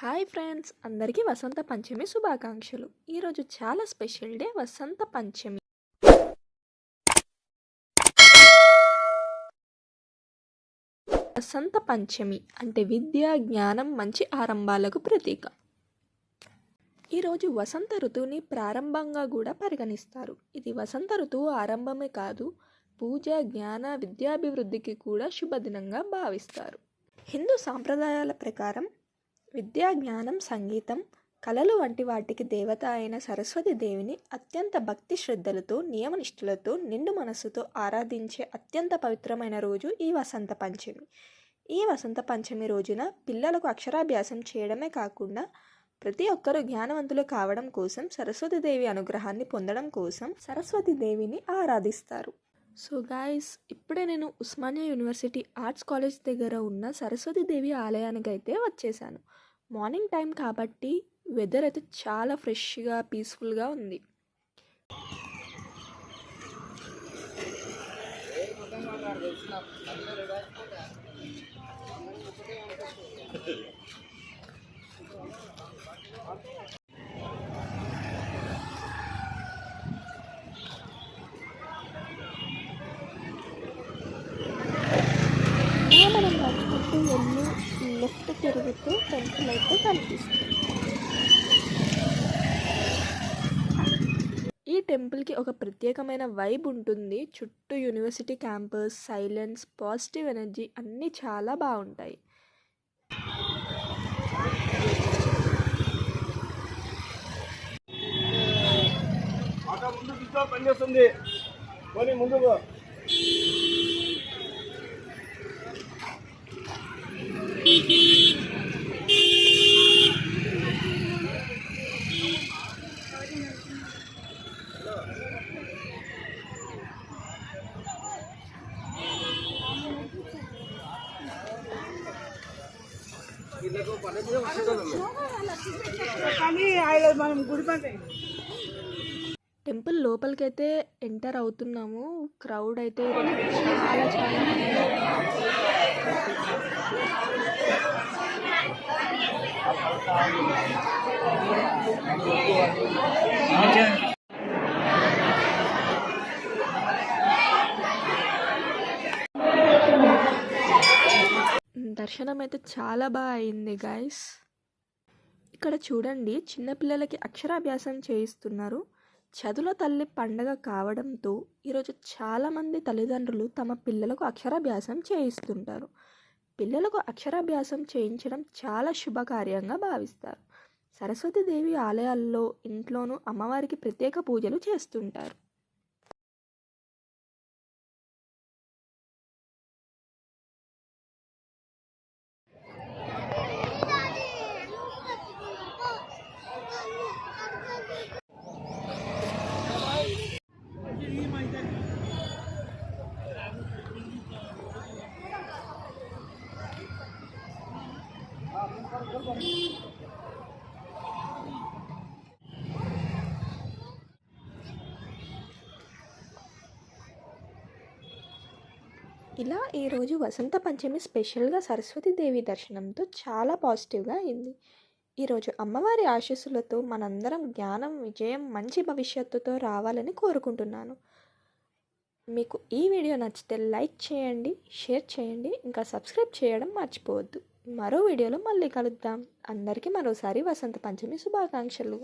Hi friends అందరికీ వసంత పంచమి శుభాకాంక్షలు. ఈరోజు చాలా స్పెషల్ డే వసంత పంచమి. వసంత పంచమి అంటే విద్య జ్ఞానం మంచి ఆరంభాలకు ప్రతీక. ఈరోజు వసంత ఋతువుని ప్రారంభంగా కూడా పరిగణిస్తారు. ఇది వసంత ఋతువు ఆరంభమే కాదు పూజ జ్ఞాన విద్యాభివృద్ధికి కూడా శుభదినంగా భావిస్తారు. హిందూ సాంప్రదాయాల ప్రకారం విద్యా జ్ఞానం సంగీతం కళలు వంటి వాటికి దేవత అయిన సరస్వతి దేవిని అత్యంత భక్తి శ్రద్ధలతో నియమనిష్ఠులతో నిండు మనస్సుతో ఆరాధించే అత్యంత పవిత్రమైన రోజు ఈ వసంత పంచమి. ఈ వసంత పంచమి రోజున పిల్లలకు అక్షరాభ్యాసం చేయడమే కాకుండా ప్రతి ఒక్కరూ జ్ఞానవంతులు కావడం కోసం సరస్వతి దేవి అనుగ్రహాన్ని పొందడం కోసం సరస్వతి దేవిని ఆరాధిస్తారు. సో గాయస్ ఇప్పుడే నేను ఉస్మానియా యూనివర్సిటీ ఆర్ట్స్ కాలేజ్ దగ్గర ఉన్న సరస్వతి దేవి ఆలయానికి అయితే వచ్చేసాను. మార్నింగ్ టైం కాబట్టి వెదర్ అయితే చాలా ఫ్రెష్గా పీస్ఫుల్గా ఉంది ఇలా మనం నడుచుకుంటూ లెఫ్ట్ తిరుగుతూ టెంపుల్ అయితే కనిపిస్తుంది. ఈ టెంపుల్కి ఒక ప్రత్యేకమైన వైబ్ ఉంటుంది. చుట్టూ university campus silence positive energy అన్నీ చాలా బాగుంటాయి. పనిచేస్తుంది. కొని ముందుగా టెంపుల్ లోపలికైతే ఎంటర్ అవుతున్నాము క్రౌడ్ అయితే చాలా చాలా. దర్శనం అయితే చాలా బాగా అయింది గాయస్ ఇక్కడ చూడండి చిన్నపిల్లలకి అక్షరాభ్యాసం చేయిస్తున్నారు. చదువుల తల్లి పండగ కావడంతో ఈరోజు చాలామంది తల్లిదండ్రులు తమ పిల్లలకు అక్షరాభ్యాసం చేయిస్తుంటారు. పిల్లలకు అక్షరాభ్యాసం చేయించడం చాలా శుభకార్యంగా భావిస్తారు. సరస్వతీదేవి ఆలయాల్లో ఇంట్లోనూ అమ్మవారికి ప్రత్యేక పూజలు చేస్తుంటారు. ఇలా ఈరోజు వసంత పంచమి స్పెషల్గా సరస్వతీదేవి దర్శనంతో చాలా పాజిటివ్గా అయింది. ఈరోజు అమ్మవారి ఆశీస్సులతో మనందరం జ్ఞానం విజయం మంచి భవిష్యత్తుతో రావాలని కోరుకుంటున్నాను. మీకు ఈ వీడియో నచ్చితే లైక్ చేయండి షేర్ చేయండి ఇంకా సబ్స్క్రైబ్ చేయడం మర్చిపోవద్దు. మరో వీడియోలో మళ్ళీ కలుద్దాం. అందరికీ మరోసారి వసంత పంచమి శుభాకాంక్షలు.